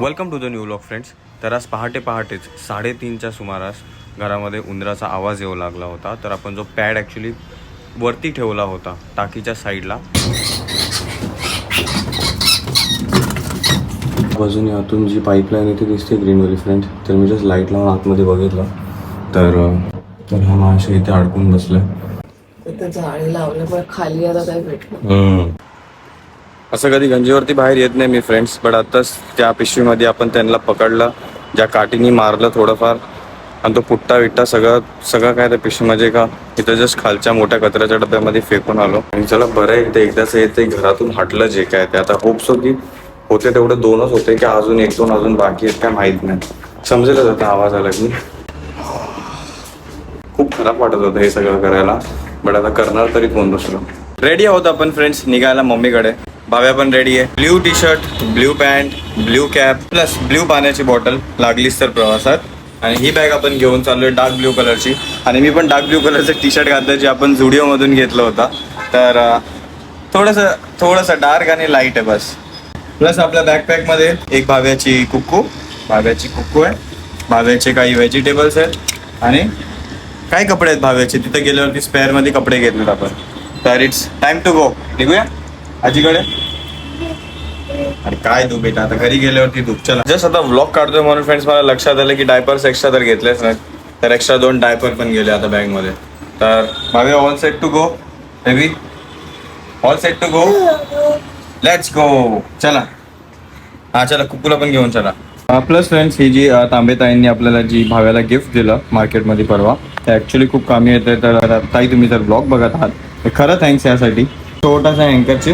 Welcome to the new lock friends तर आज पहाटे पहाटेच साडेतीनच्या सुमारास घरामध्ये उंदराचा आवाज येऊ लागला होता. तर आपण जो पॅड ॲक्च्युली वरती ठेवला होता टाकीच्या साईडला बाजूने आतून जी पाईपलाईन येते दिसते ग्रीनवरी फ्रेंड तर मी जस्ट लाइट लावून आतमध्ये बघितलं. तर तर ह्या माणसं इथे अडकून बसल्या. इथं झाडे लावले पण खाली आता काय भेटलं असं कधी गंजीवरती बाहेर येत नाही मी फ्रेंड्स बट आताच त्या पिशवीमध्ये आपण त्यांना पकडलं ज्या काठीनी मारलं थोडंफार आणि तो पुट्टा विट्टा सगळं सगळं काय त्या पिशवीमध्ये का इथं जस्ट खालच्या मोठ्या कचऱ्याच्या डब्यामध्ये फेकून आलो. आणि चला बरं आहे एकदाच येते घरातून हटलं जे काय ते. आता होप्स की होते तेवढे दोनच होते की अजून एक दोन अजून बाकी आहेत काय माहीत नाही. समजेलच आता आवाज आला की. खूप खराब वाटत होतं हे सगळं करायला बट आता करणार तरी कोण दुसरं? रेडी आहोत आपण फ्रेंड्स निघायला मम्मीकडे. भाव्या पण रेडी आहे. Blue T shirt blue pant blue cap plus blue पाण्याची बॉटल लागलीच तर प्रवासात. आणि ही बॅग आपण घेऊन चाललोय डार्क ब्ल्यू कलरची आणि मी पण डार्क ब्ल्यू कलरचं टी शर्ट घातलं जे आपण झुडिओमधून घेतलं होता. तर थोडंसं थोडंसं डार्क आणि लाइट आहे बस. प्लस आपल्या बॅकपॅकमध्ये एक भाव्याची कुक्कू भाव्याची कुक्कू आहे. भाव्याचे काही व्हेजिटेबल्स आहेत. आणि काय कपडे आहेत भाव्याचे तिथे गेल्यावरती स्पेअरमध्ये कपडे घेतलेत आपण. तर इट्स टाइम टू गो निघूया? आजीकडे? अरे काय तू बेटा आता घरी गेल्यावरती तू चला. जस्ट आता व्लॉग काढतोय म्हणून फ्रेंड्स मला लक्षात आलं की डायपर्स एक्स्ट्रा तर घेतलेच नाही. तर एक्स्ट्रा दोन डायपर पण गेले आता बॅगमध्ये. तर Bhavya all set to go baby all set to go let's go चला. हा चला कुकूला पण घेऊन चला. प्लस फ्रेंड्स ही जी तांबेताईंनी आपल्याला जी भाव्याला गिफ्ट दिलं मार्केटमध्ये परवा ते ॲक्च्युली खूप कामी येते. तर ताई तुम्ही जर ब्लॉग बघत आहात तर खरं थँक्स यासाठी. छोटासा अँकरची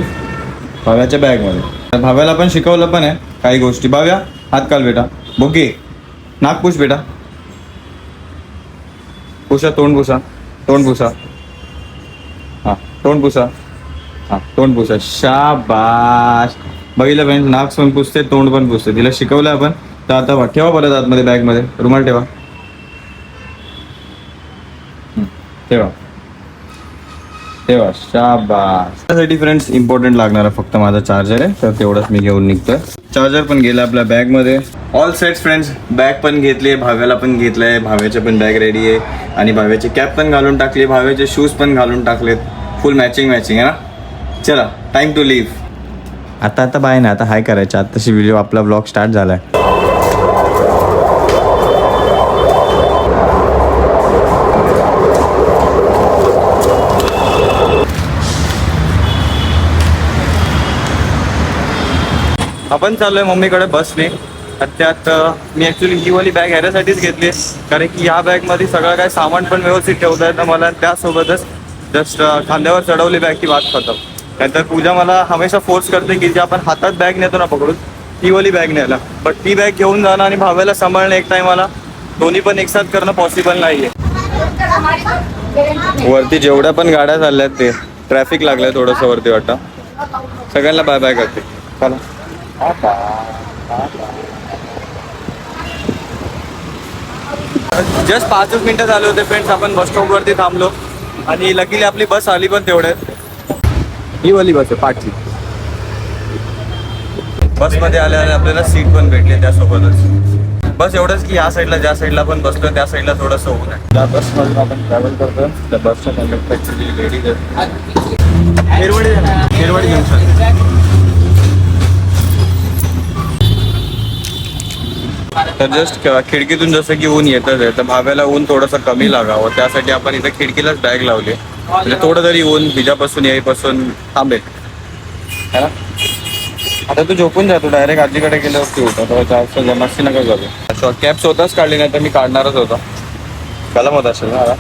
भाव्याच्या बॅगमध्ये भाव्याला पण शिकवलं पण आहे काही गोष्टी. भाव्या हात काल बेटा. बोगे. नाक बेटा. पुसा तोंड पुसा. तोंड पुसा. हां तोंड पुसा. हा तोंड पुसा. शाबाश बघितलं बहीण नाक पण पुसते तोंड पण पुसते. तिला शिकवलं आपण. तर आता ठेवा परत आतमध्ये बॅगमध्ये रुमाल ठेवा. ठेवा. ठेवा. शाबाश त्यासाठी फ्रेंड्स इम्पॉर्टंट लागणार आहे फक्त माझा चार्जर आहे तर तेवढंच मी घेऊन निघतोय. चार्जर पण गेलं आपल्या बॅगमध्ये. ऑल सेट्स फ्रेंड्स बॅग पण घेतली भाव्याला पण घेतलंय भाव्याचे पण बॅग रेडी आहे. आणि भाव्याची कॅप पण घालून टाकली भाव्याचे शूज पण घालून टाकलेत. फुल मॅचिंग मॅचिंग आहे ना? चला टाइम टू लिव्ह आता आता बाय ना. आता हाय करायचं. आताशी व्हिडिओ आपला ब्लॉग स्टार्ट झालाय. आपण चाललोय मम्मीकडे बसने त्यात मी ऍक्च्युली ही वाली बॅग ह्याच्यासाठीच घेतली कारण की ह्या बॅगमध्ये सगळं काय सामान पण व्यवस्थित ठेवता येतं मला त्यासोबतच जस्ट खांद्यावर चढवली बॅग की वाद खातं नंतर पूजा मला हमेशा फोर्स करते की जे आपण हातात बॅग नेतो ना पकडून ती वाली बॅग न्यायला. बट ती बॅग घेऊन जाणं आणि भाव्याला सांभाळणं एक टायमाला दोन्ही पण एकसाथ करणं पॉसिबल नाहीये. वरती जेवढ्या पण गाड्या चालल्या ते ट्रॅफिक लागलंय थोडंसं वरती वाटतं. सगळ्यांना बाय बाय करते. चला. जस्ट पाचच मिनिटं झाले होते फ्रेंड्स आपण बस स्टॉप वरती थांबलो. आणि लकीली आपली बस आली पण तेवढ्यात. ही वाली बस आहे पाठची. बसमध्ये आल्याने आपल्याला सीट पण भेटली त्यासोबतच. बस एवढंच की या साईडला ज्या साईडला पण बसलो त्या साईडला थोडंसं होऊन आहे त्या बस मधून आपण ट्रॅव्हल करतो त्या बसच्या लेडीज हिरवडी हिरवडी जंक्शन तर जस्ट खिडकीतून जसं की ऊन येतच आहे तर भाव्याला ऊन थोडंसं कमी लागावं. त्यासाठी आपण इथं खिडकीलाच बॅग लावली. म्हणजे थोडं तरी ऊन बिजापासून येईपासून थांबेल. है ना? आता तू झोपून जातो डायरेक्ट आजीकडे गेल्यावरती होता तर जास्त जमाशी नका करू. कॅप स्वतःच काढली नाही तर मी काढणारच होता. कलम होत असेल ना आता?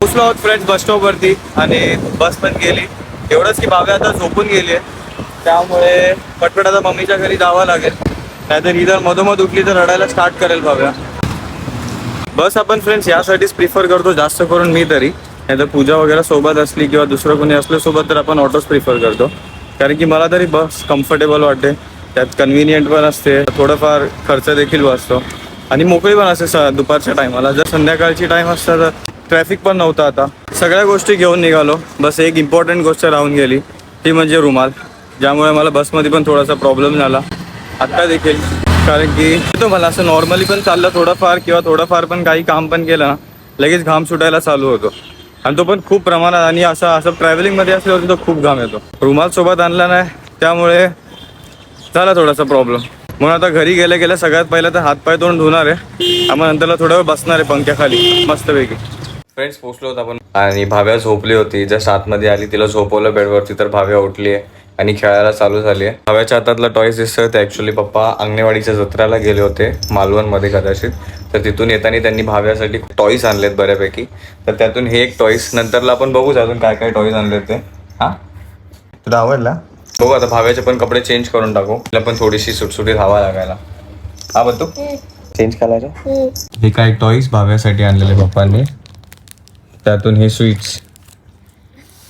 पोचलो आहोत फ्रेंड्स बस स्टॉप वरती. आणि बस पण गेली. एवढंच की बाबा आता झोपून गेली आहे त्यामुळे पटपट आता मम्मीच्या घरी जावं लागेल. नाहीतर ही जर मधोमध उठली तर रडायला स्टार्ट करेल भाव्या. बस आपण फ्रेंड्स यासाठीच प्रिफर करतो जास्त करून मी तरी. नाही तर पूजा वगैरे सोबत असली किंवा दुसरं कोणी असलं सोबत तर आपण ऑटोच प्रिफर करतो. कारण की मला तरी बस कम्फर्टेबल वाटते. त्यात कन्व्हिनियंट पण असते. थोडंफार खर्च देखील वाचतो. आणि मोकळी पण असते स- दुपारच्या टायमाला जर संध्याकाळची टाईम असता तर ट्रॅफिक पण नव्हतं आता. सगळ्या गोष्टी घेऊन निघालो. बस एक इम्पॉर्टंट गोष्ट राहून गेली. ती म्हणजे रुमाल. ज्यामुळे मला बसमध्ये पण थोडासा प्रॉब्लेम झाला. आत्ता देखील कारण की तुम्हाला मला असं नॉर्मली पण चाललं थोडंफार किंवा थोडंफार पण काही काम पण केलं ना लगेच घाम सुटायला चालू होतो. आणि तो पण खूप प्रमाणात आणि असं असं ट्रॅव्हलिंगमध्ये असल्यावरती तो खूप घाम येतो. रुमाल सोबत आणला नाही त्यामुळे झाला थोडासा प्रॉब्लेम म्हणून आता घरी गेल्या गेल्या सगळ्यात पहिलं तर हातपाय तोंड धुणार आहे. मग नंतरला थोडा वेळ बसणार आहे पंख्याखाली मस्तपैकी. फ्रेंड्स पोचलो होतो आपण. आणि भाव्या झोपली होती. जस्ट आतमध्ये आली तिला झोपवलं बेडवरती तर भाव्या उठली आहे आणि खेळायला चालू झाली आहे. भाव्याच्या हातातला टॉयस दिसतोय ते ॲक्च्युली पप्पा अंगणेवाडीच्या जत्रेला गेले होते मालवणमध्ये कदाचित. तर तिथून येताना त्यांनी भाव्यासाठी टॉईस आणलेत बऱ्यापैकी. तर त्यातून हे एक टॉईस नंतरला आपण बघूच अजून काय काय टॉईस आणलेत ते. हां? तुला आवडला? बघू आता भाव्याचे पण कपडे चेंज करून टाकू. तिला पण थोडीशी सुटसुटीत हवा लागायला. हा बघ तू चेंज करायचं? हे काय टॉईस भाव्यासाठी आणलेले पप्पांनी. त्यातून हे स्वीट्स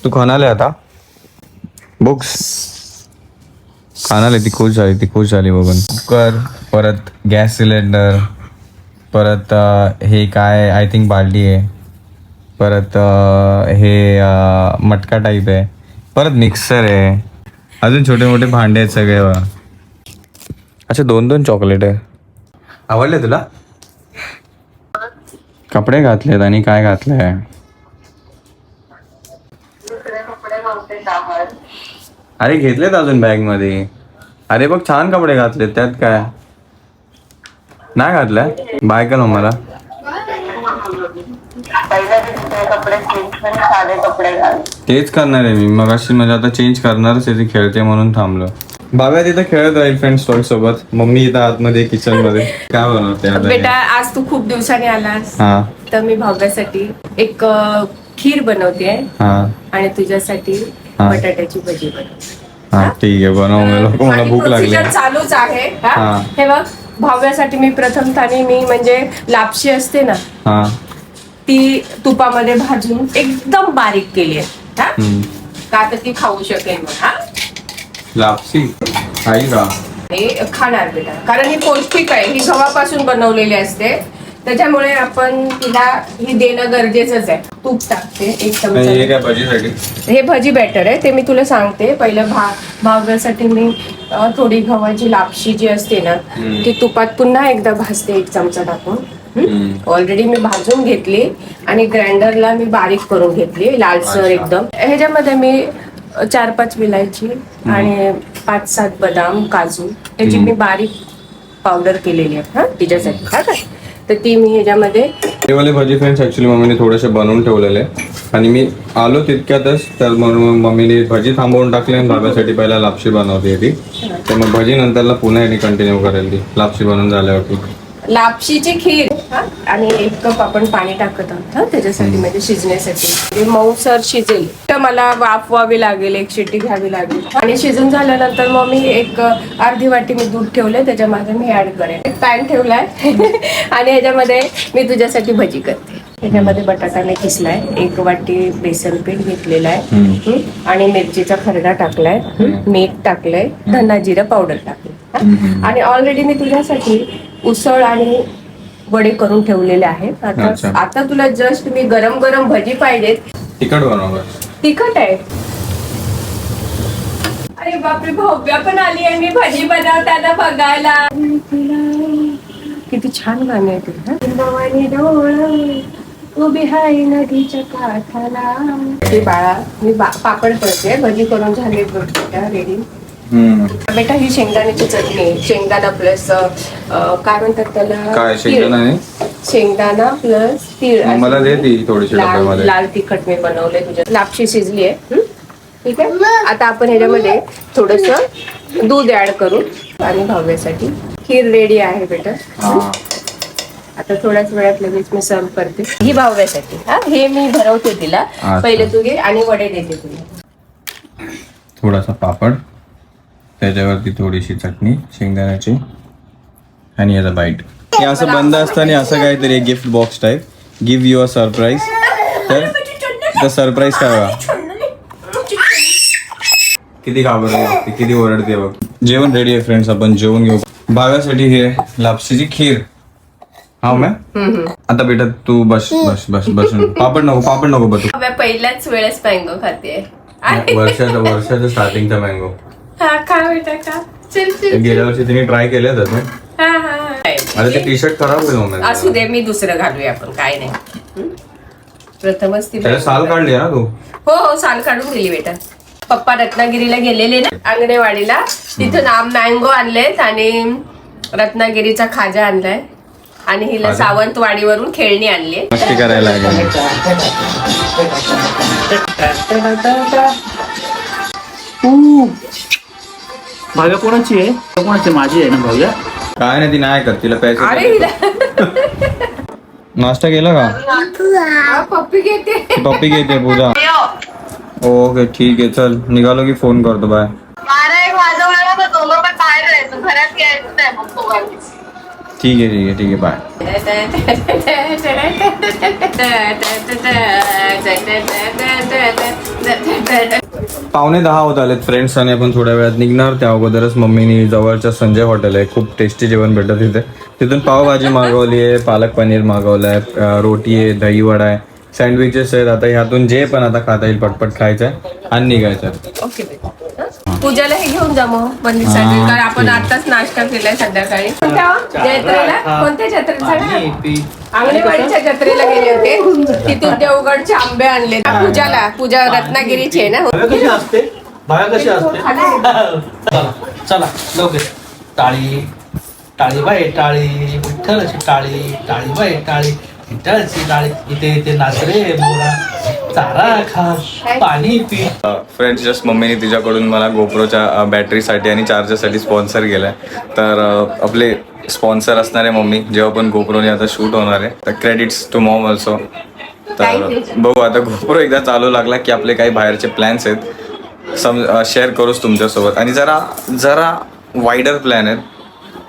तू खाणाले आता. बुक्स खाणाले ती खुश झाली ती खुश झाली बघून. कुकर परत गॅस सिलेंडर परत हे काय आय थिंक बालडी आहे. परत हे मटका टाईप आहे. परत मिक्सर आहे. अजून छोटे मोठे भांडे आहेत सगळे. अच्छा दोन दोन चॉकलेट आहे. आवडले तुला? कपडे घातलेत आणि काय घातलंय? अरे घेतलेत अजून बॅगमध्ये अरे बघ छान कपडे घातलेत त्यात काय? नाही घातलंय बाय का मला. तेच करणार आहे मी. मग अशी म्हणजे आता चेंज करणारच आहे खेळते म्हणून थांबलो. बाबा तिथं खेळत राहील फ्रेंड्स सोबत. मम्मी इथं आतमध्ये किचनमध्ये काय बनवते आता बेटा? आज तू खूप दिवसांनी आलास. हा. तर मी भाव्यासाठी एक खीर बनवते. हा. आणि तुझ्यासाठी हा. बटाट्याची भजी बनवते हा ठीक आहे बनव मला लोक मला आणि भूक लागली. procedure चालूच आहे. हा? हा. हे बघ भाव्यासाठी मी प्रथम थानी मी म्हणजे लापशी असते ना हा. ती तुपामध्ये भाजून एकदम बारीक केली आहे. हा? हम्म. का तर ती खाऊ शकेल मग हा? लापसी खाईल का? हे खाणार बेटा. कारण ही पौष्टिक आहे. ही गव्हापासून बनवलेली असते. त्याच्यामुळे आपण तिला ही देणं गरजेचंच आहे. तूप टाकते एक हे चमचा काय भाजीसाठी? हे भजी बॅटर आहे. ते मी तुला सांगते. पहिलं भा भाव्यासाठी मी अ, थोडी गव्हाची लापशी जी असते ना हम्म. ती तुपात पुन्हा एकदा भाजते एक चमचा टाकून. ऑलरेडी मी भाजून घेतली आणि ग्राइंडरला मी बारीक करून घेतली लालसर अच्छा. एकदम. ह्याच्यामध्ये मी चार पाच विलायची आणि पाच सात बदाम काजू त्याची मी बारीक पावडर केलेली आहे. हा? तिच्यासाठी. काय तर ती मी ह्याच्यामध्ये हे वाले भजी फ्रेंड्स ऍक्च्युली मम्मीने थोडेसे बनवून ठेवलेले. आणि मी आलो तितक्यातच तर म्हणून मम्मीने भजी थांबवून टाकली आणि बाबासाठी पहिला लापशी बनवते ती. तर मग भजी नंतरला पुन्हा याने कंटिन्यू करेल ती लापशी बनवून झाल्यावरती. लापशीची खीर. हा? आणि एक कप आपण पाणी टाकत आहोत हा त्याच्यासाठी म्हणजे शिजण्यासाठी. ते मऊसर शिजेल. तर मला वाफवावी लागेल एक शिट्टी घ्यावी लागेल. आणि शिजून झाल्यानंतर मग मी एक अर्धी वाटी मी दूध ठेवलंय त्याच्यामध्ये मी ऍड करेन. एक पॅन ठेवलाय. आणि ह्याच्यामध्ये मी तुझ्यासाठी भजी करते. ह्याच्यामध्ये बटाटा मी किसलाय. एक वाटी बेसन पीठ घेतलेलं आहे? आणि मिरचीचा खरडा टाकलाय? मीठ टाकलंय. धना जिरं पावडर टाकलं? आणि ऑलरेडी मी तुझ्यासाठी उसळ आणि वडे करून ठेवलेले आहेत आता अच्छा. आता तुला जस्ट मी गरम गरम भजी पाहिजेत तिखट बनव बस. तिखट आहे अरे बापरे भव्या पण आली आहे मी भजी बनवताना बघायला किती छान गाणे आहे ते? भवानी डोळ उभी हाय नदीच्या काठाला ते बाळा मी बा- पापड करते भजी करून झाले रेडी. बेटा ही शेंगदाण्याची चटणी. शेंगदाणा प्लस काय म्हणतात त्याला? काय. शेंगदाणे शेंगदाणा प्लस तीळ. मला दे ती थोडीशी लाल डब्यामध्ये. लाल तिखट मी बनवले तुझ्या लापशी शिजली आहे. हं? ठीक आहे? आता आपण ह्याच्यामध्ये थोडस दूध ऍड करू. आणि भाव्यासाठी खीर रेडी आहे बेटा. हा. आता थोड्याच वेळात लगेच मी सर्व करते. ही भाव्यासाठी. हा हे मी भरवते तिला. अच्छा. पहिले तू घे आणि वडे देते तुला. थोडासा पापड. त्याच्यावरती थोडीशी चटणी शेंगदाण्याची आणि याचा बाईट हे असं बंद असताना असं काहीतरी gift box type give your surprise तर तर सरप्राईज काय बघा. किती घाबरते किती ओरडते बघ. जेवण रेडी आहे फ्रेंड्स आपण जेवण घेऊ. भाव्यासाठी हे लापशीची खीर. हा मॅम? आता बेटा तू बस बस बस बसून. पापड नको पापड नको बस भाव्या पहिल्याच वेळेस मँगो खाते वर्षाचं वर्षाचं स्टार्टिंगचा मँगो हा खा बेटा खा. चल चल गेल्या वर्षी तिने ट्राय केले हा, हा, हा. आता ते टी शर्ट खराब होईल असू दे मी दुसरं घालूया आपण काय नाही. हं? प्रथमच ती त्याला साल काढली ना तू? हो हो साल काढून दिली बेटा. पप्पा रत्नागिरीला गेलेले ना अंगणेवाडीला तिथून आम मँगो आणलेत आणि रत्नागिरीचा खाजा आणलाय. आणि हिला खाजा? सावंतवाडीवरून खेळणी आणली. मस्ती करायला लागली. भाव्या कोणाची आहे? कोणाची माझी आहे ना भाव्या? काय नाही ती नाही करत तिला अरे पैसे हिला नाश्ता केला का? हा, पप्पी घेते. ती पप्पी घेते पूजा. ओके ठीक आहे चल. निघालो की फ़ोन करतो बाय. बारा एक वाजवला तर दोघं पण बाहेर जायचं घरात यायचं नाही मग दोघांनी. ठीक आहे ठीक आहे ठीक आहे बाय. पावणे दहा होत आलेत फ्रेंड्स आणि आपण थोड्या वेळात निघणार त्या अगोदरच मम्मीनी जवळच्या संजय हॉटेल आहे खूप टेस्टी जेवण भेटत तिथे तिथून पावभाजी मागवली आहे पालक पनीर मागवलं आहे रोटी आहे दही वडा आहे सँडविचेस आहेत आता ह्यातून जे पण आता खाता येईल पटपट खायचं आहे आणि निघायचं आहे. ओके. हं? पूजाला हे घेऊन जा मग पनीरसाठी कारण आपण आताच नाश्ता केलाय संध्याकाळी कोणत्या हो? जत्रेला कोणत्या. अंगणेवाडीच्या जत्रेला गेले होते. तिथून देवगडचे आंबे आणले. पूजाला पूजा रत्नागिरीची आहे ना? कशी असते? भाव्या कशी असते? चला चला लवकर. टाळी टाळी बाय टाळी. विठ्ठलाची टाळी टाळी बाय टाळी विठ्ठलाची टाळी. इथे इथे नाचरे मोरा चारा खा पाणी पी. फ्रेंड्स जस्ट मम्मीने तिच्याकडून मला गोप्रोच्या बॅटरीसाठी आणि चार्जरसाठी स्पॉन्सर केलाय. तर आपले स्पॉन्सर असणारे मम्मी जेव्हा पण गोप्रोने आता शूट होणार आहे तर क्रेडिट्स टू मॉम ऑल्सो तर बघू आता गोप्रो एकदा चालू लागला की आपले काही बाहेरचे प्लॅन्स आहेत. सम शेअर करूच तुमच्यासोबत. आणि जरा जरा वाईडर प्लॅन आहेत.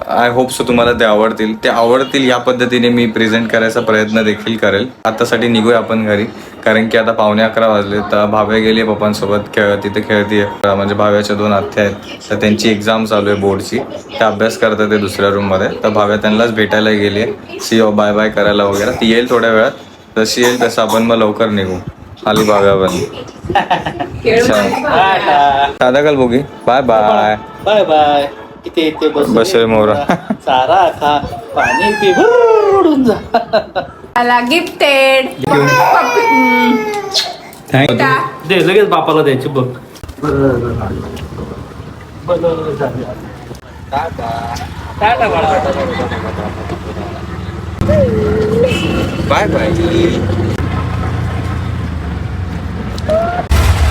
आय होप सो तुम्हाला ते आवडतील. ते आवडतील या पद्धतीने मी प्रेझेंट करायचा प्रयत्न देखील करेल. आतासाठी निघूया आपण घरी. कारण की आता पावणे अकरा वाजले. तर भाव्या गेली बापांसोबत खेळ तिथे खेळतीये. म्हणजे भाव्याच्या दोन आत्या आहेत. तर त्यांची एक्झाम चालू आहे बोर्डची ते अभ्यास करतात ते दुसऱ्या रूममध्ये तर भाव्या त्यांनाच भेटायला गेली. आहे सी ओ बाय बाय करायला वगैरे. ती येईल थोड्या वेळात. जशी येईल तसं आपण मग लवकर निघू. आली भाव्या पण. साधा काल bogie. Bye bye bye bye इथे इथे बस बस रे मोरा. चारा खा पाणी पी बुडून जा. मला गिफ्टेड थँक्यू दे लगेच बापाला द्यायची बघ. Bye bye.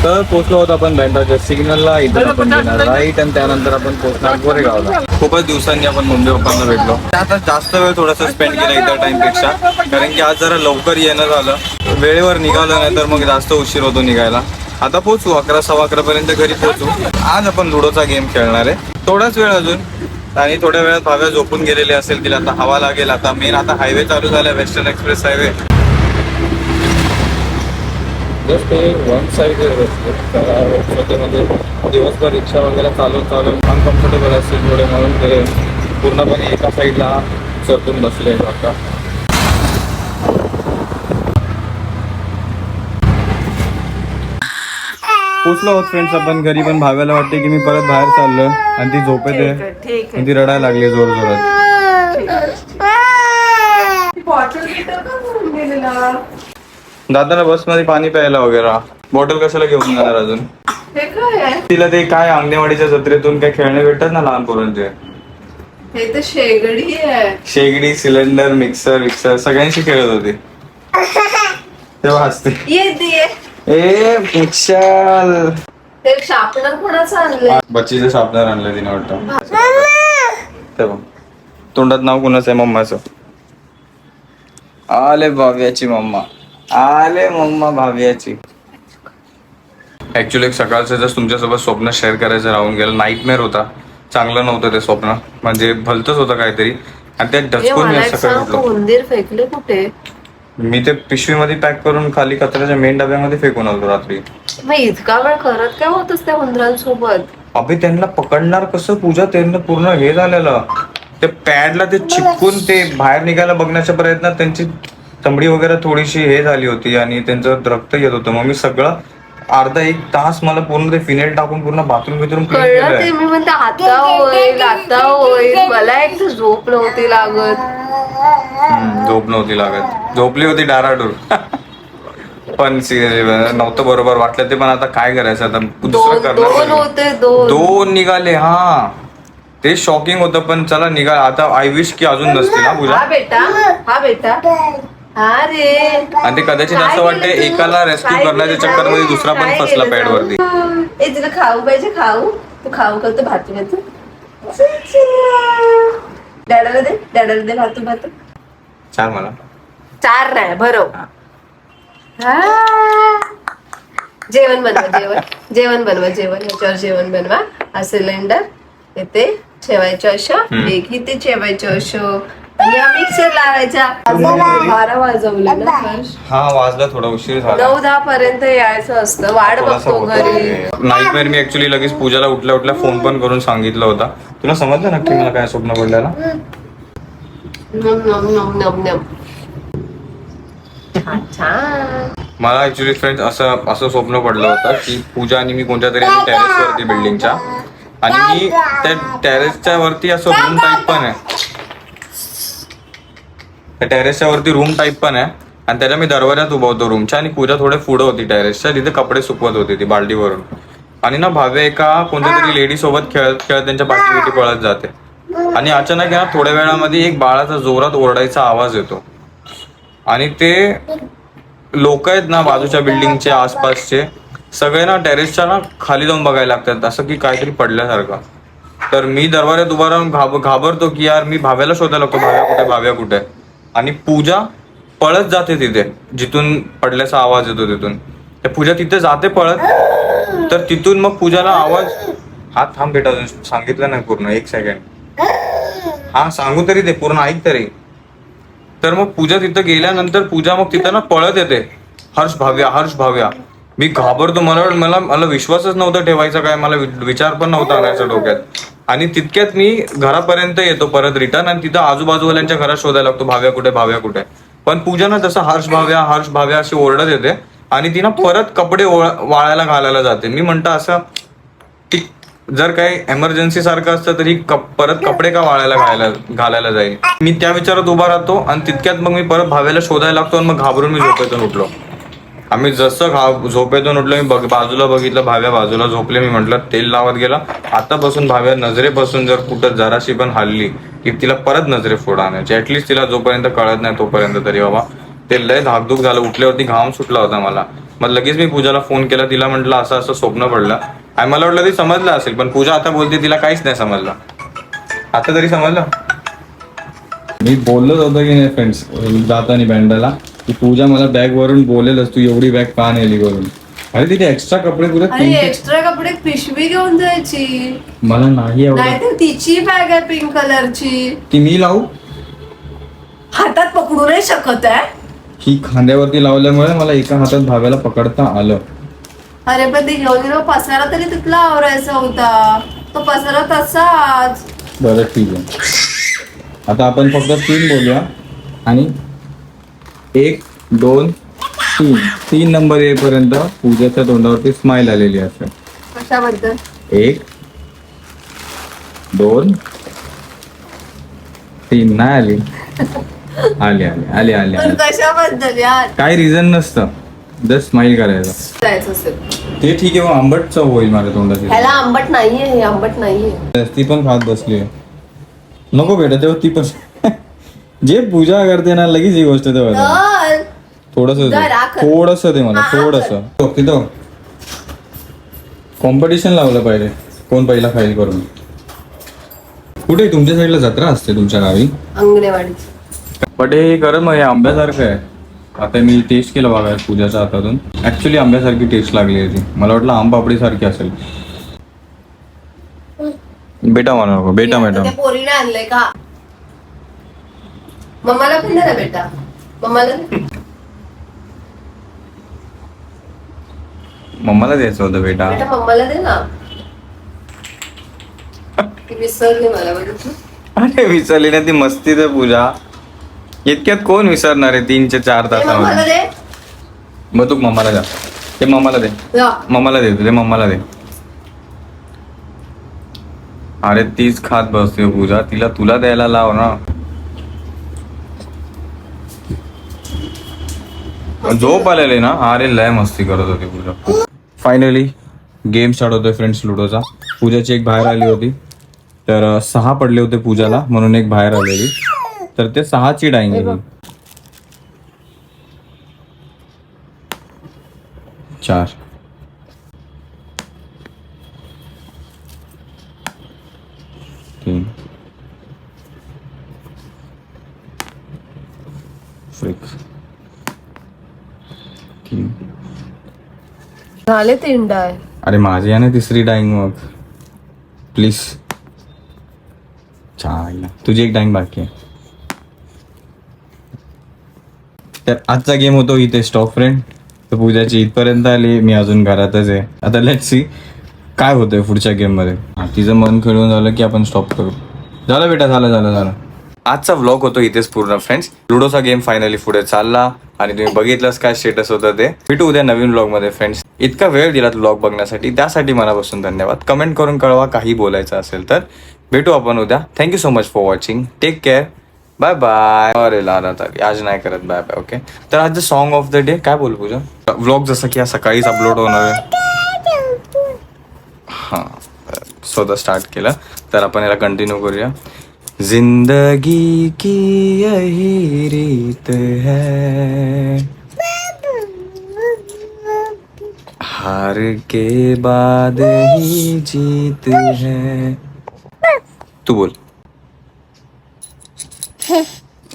तर पोहोचलो होतो आपण बँडाच्या सिग्नलला. इथं आपण देणार राईट आणि त्यानंतर आपण पोहोचणार गोरेगावला. खूपच दिवसांनी आपण मम्मी पप्पांना भेटलो. आता जास्त वेळ थोडासा स्पेंड केला इतर टाइमपेक्षा कारण की आज जरा लवकर येणं झालं. वेळेवर निघालं नाही तर मग जास्त उशीर होतो निघायला. आता पोहोचू अकरा सव्वा अकरा पर्यंत घरी पोहोचू. आज आपण लुडोचा गेम खेळणार आहे. थोडाच वेळ अजून. आणि थोड्या वेळात भाव्या झोपून गेलेले असेल तिला आता हवा लागेल. आता मेन आता हायवे चालू झालाय वेस्टर्न एक्सप्रेस हायवे जस्ट ते वन साईड स्वतःमध्ये दिवसभर रिक्षा वगैरे चालवत चालवत अनकम्फर्टेबल असेल थोडे म्हणून ते पूर्णपणे एका साईडला सरकून बसले आता. पोचलो आहोत फ्रेंड्स आपण घरी पण भाव्याला वाटते की मी परत बाहेर चाललोय आणि ती झोपेत आहे. ती रडायला लागली जोर जोरात बॉटल घेतो का घेऊन गेलेला दादाला बसमध्ये पाणी प्यायला वगैरे. बॉटल कशाला घेऊन जाणार अजून? हे काय आहे? तिला ते काय अंगणेवाडीच्या जत्रेतून काय खेळणे भेटतात ना लहान पोरांचे हे तर शेगडी आहे. शेगडी सिलेंडर मिक्सर विक्सर सगळ्यांशी खेळत होती. तेव्हा हसते. ये दे ए पुच्छाल ते शार्पनर कोणाचं आणलंय? बच्चीचं शार्पनर आणलं तिने वाटतं. तोंडात नाव कुणाचं आहे मम्माचं? आले भाव्याची मम्मा. आले मम्मा भाव्याची. ऍक्च्युली एक सकाळचं जस्ट तुमच्यासोबत स्वप्न शेअर करायचं राहून गेलं नाईटमेअर होता. चांगलं नव्हतं ते स्वप्न. म्हणजे भलतच होतं काहीतरी. आणि त्यात हे डचकून मी उंदीर फेकले कुठे? मी ते पिशवीमध्ये पॅक करून खाली कचऱ्याच्या मेन डब्यामध्ये फेकून आलो रात्री. मग इतका वेळ करत काय होतच त्या उंदरांसोबत? अभि त्यांना पकडणार कसं? पूजा त्यांना पूर्ण हे झालेलं. ते पॅडला ते चिपकून ते बाहेर निघायला बघण्याच्या प्रयत्नात त्यांची चमडी वगैरे थोडीशी हे झाली होती आणि त्यांचं रक्त येत होतं. मग मी सगळं अर्धा एक तास मला पूर्ण ते फिनेल टाकून पूर्ण बाथरूम बिथरूम कळलं ते मी म्हणते आता होईल आता होईल. मला एक तर झोप नव्हती लागत. झोप नव्हती लागत. झोपली होती डाराडूर पण सिरियसली नव्हतं बरोबर वाटलं ते पण आता काय करायचं? आता दुसरं करणार होते दोन. निघाले हा. ते शॉकिंग होतं पण चला निघा. आता आय विश की अजून नसतील हा पूजा? हा बेटा हा बेटा. आणि ते कदाचित असं वाटतं? एकाला रेस्क्यू काय करण्याच्या? चक्करमध्ये दुसरा पण फसला पॅड? वरती ए तुला खाऊ पाहिजे खाऊ. तू खाऊ करतो भातू भातू. डॅडाला दे डॅडाला दे भातू भातू. छान मला. चार नाही भरव. जेवण बनवा जेवण. जेवण बनवा जेवण. याच्यावर जेवण बनवा. हा सिलेंडर येते ठेवायचं असं. हम्म. एक इथे ठेवायचं असं. आणि हा मिक्सर लावायचा बारा वाजवले ना हर्ष? हा वाजला थोडा उशीर झाला. नऊ दहा पर्यंत यायचं असतं. वाट थोडासा बघतो घरी. नाईट मेअर मी ऍक्च्युली लगेच पूजाला उठल्या उठल्या फोन पण करून सांगितलं होता. तुला समजलं नक्की मला काय स्वप्न पडलेला नम नम नम नम नम. छान छान. मला ऍक्च्युली फ्रेंड्स असं असं स्वप्न पडलं होतं की पूजा आणि मी कोणत्या तरी टेरेस वरती बिल्डिंगच्या आणि मी त्या टेरेसच्या वरती असं रूम टाईप पण आहे. त्या टेरेसच्या वरती रूम टाईप पण आहे. आणि त्याच्या मी दरवाजात उभवतो रूमच्या आणि पूजा थोडे पुढं होती टेरेसच्या तिथे कपडे सुकवत होती ती बाल्टीवरून. आणि ना भावे एका कोणत्या तरी लेडी सोबत खेळत खेळत त्यांच्या पाठी पळत जाते. आणि अचानक आहे ना थोड्या वेळामध्ये एक बाळाचा जोरात ओरडायचा आवाज येतो. आणि ते लोक आहेत ना बाजूच्या बिल्डिंगचे आसपासचे सगळे ना टेरेसच्या ना खाली जाऊन बघायला लागतात. असं की काहीतरी पडल्यासारखं. तर मी दरवाजात उभा राहून घाब घाबरतो की यार मी भाव्याला शोधायला लागतो. भाव्या कुठे? भाव्या कुठे? आणि पूजा पळत जाते तिथे. जिथून पडल्याचा आवाज येतो तिथून. तर पूजा तिथे जाते पळत. तर तिथून मग पूजाला आवाज हा थांब बेटा अजून सांगितलं नाही पूर्ण. एक सेकंड हा सांगू तरी ते पूर्ण ऐक तरी. तर मग पूजा तिथं गेल्यानंतर पूजा मग तिथं ना पळत येते. हर्ष भाव्या हर्ष भाव्या. मी घाबरतो. मला मला मला विश्वासच नव्हता ठेवायचा काय? मला विचार पण नव्हता आणायचा डोक्यात. आणि तितक्यात मी घरापर्यंत येतो परत रिटर्न आणि तिथं आजूबाजूवाल्यांच्या घरात शोधायला लागतो भाव्या कुठे भाव्या कुठे. पण पूजा ना जसं हर्ष भाव्या हर्ष भाव्या अशी ओरडत येते आणि ती ना परत कपडे वाळायला घालायला जाते. मी म्हणतो असं ती जर काही एमर्जन्सी सारखं असतं तरी कप- परत कपडे का वाळायला घालायला घालायला जाईल? मी त्या विचारात उभा राहतो आणि तितक्यात मग मी परत भाव्याला शोधायला लागतो आणि मग घाबरून मी झोपेतून उठलो. आम्ही जसं खा झोपेतून उठलो मी बघ बाजूला बघितलं भाव्या बाजूला झोपले मी म्हटलं तेल लावत गेला. आतापासून भाव्या नजरेपासून जर कुठं जराशी पण हल्ली की तिला परत नजरे फोड आणायची. ऍटलिस्ट तिला जोपर्यंत कळत नाही तोपर्यंत तरी बाबा. ते लय धाकधूक झालं. उठल्यावरती घाम सुटला होता मला. मग लगेच मी पूजाला फोन केला. तिला म्हटलं असं असं स्वप्न पडलं. आणि मला वाटलं ती समजलं असेल पण पूजा आता बोलते तिला काहीच नाही समजलं. आता तरी समजलं? मी बोललोच होतो की नाही फ्रेंड्स जातानी बँडाला. की पूजा मला बॅग वरून बोलेलच तू एवढी बॅग का नेली करून अरे तिथे एक्स्ट्रा कपडे तुला अरे एक्स्ट्रा कपडे पिशवी घेऊन जायची. मला नाही आवडत नाहीतर तिची बॅग आहे पिंक कलरची ती मी लावू? हातात पकडू नाही शकत आहे. ही खांद्यावरती लावल्यामुळे मला एका हातात भाव्याला पकडता आलं. अरे पण ते घेऊन गेलो पसारा तरी तिथला आवरायचा होता. तो पसारा तसाच. बरं ठीक आहे. आता आपण फक्त तीन बोलूया आणि एक दोन तीन. तीन नंबर येईपर्यंत पूजाच्या तोंडावरती स्माइल आलेली कशाबद्दल? एक दोन तीन. नाही आली. आली आली आली आली पण आली कशाबद्दल यार? काही रिझन नसतं. जस्ट स्माइल करायचं. जायचं असेल. ते ठीक आहे मग आंबट चव होईल माझ्या तोंडाची. ह्याला आंबट नाहीये हे आंबट नाहीये. ती पण खात बसली नको बेटा तेव्हा ती पण जे पूजा करते ना लगेच ही गोष्ट तेव्हा थोडस. थोडस दे मला हा, थोडस. तिथं कॉम्पिटिशन लावलं पाहिजे. कोण पहिला फाईल करून? कुठे तुमच्या साईडला जत्रा असते तुमच्या गावी? बट हे खरं मग हे आंब्यासारखं आहे. आता मी टेस्ट केलं बघा पूजाच्या हातातून. ऍक्च्युली आंब्यासारखी टेस्ट लागली याची मला वाटलं आंब पापडी सारखी असेल. बेटा म्हणा नको बेटा मॅडम पोरीने आणलंय का? मम्माला पण बेटा. मम्माला मम्माला द्यायचं होतं बेटा. बेटा मम्माला दे ना. ती विसरली मला बघितलं अरे विसरली ना ती मस्ती तर पूजा. इतक्यात कोण विसरणार आहे तीनचे चार मम्माला तासामध्ये? दे. मग तू मम्माला जा. ते मम्माला दे. जा. मम्माला दे ते मम्माला दे. अरे तीच खात बसते पूजा. तिला तुला द्यायला लाव ना. झोप आलेली ना? अरे लय मस्ती करत होती पूजा. फायनली गेम स्टार्ट होतोय फ्रेंड्स लुडोचा पूजाची एक बाहेर आली होती. तर सहा पडले होते पूजाला म्हणून एक बाहेर आलेली. तर ते सहाची डाईंग गेली. चार तीन फ्रिक तीन झाले तीन डाय. अरे माझी आहे ना तिसरी डाईंग मग. प्लीज चालेल तुझी एक डाईंग बाकी आहे. तर आजचा गेम होतो इथे स्टॉप फ्रेंड तर पूजाची इथपर्यंत आली. मी अजून घरातच आहे. आता लेट सी काय होतंय पुढच्या गेममध्ये. तिचं मन खेळून झालं की आपण स्टॉप करू. झालं बेटा झालं झालं झालं. आजचा व्लॉग होतो इथेच पूर्ण फ्रेंड्स लुडोचा गेम फायनली पुढे चालला. आणि तुम्ही बघितलंच काय स्टेटस होतं ते. भेटू उद्या नवीन व्लॉगमध्ये फ्रेंड्स इतका वेळ दिलात ब्लॉग बघण्यासाठी त्यासाठी मनापासून धन्यवाद. कमेंट करून कळवा काही बोलायचं असेल तर. भेटू आपण उद्या. Thank you so much for watching take care bye bye अरे लाला तर आज नाही करत. बाय बाय ओके तर आज सॉन्ग ऑफ द डे काय बोल पूजा? व्लॉग जसं की आज सकाळीच अपलोड होणार आहे. हां. स्वतः स्टार्ट केलं. तर आपण याला कंटिन्यू करूया. जिंदगी की यही रीत है. हार के बाद ही जीत है। तू बोल।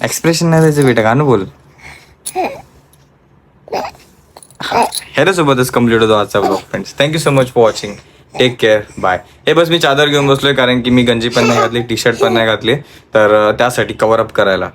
एक्सप्रेशन नाही द्यायचं बेटा गाणं बोल. ह्याच्यासोबतच कंप्लीट होतो आजचा blog friends thank you so much for watching take care bye हे बस मी चादर घेऊन बसलोय कारण की मी गंजी पण नाही घातली टी शर्ट पण नाही घातली. तर त्यासाठी कवर अप करायला.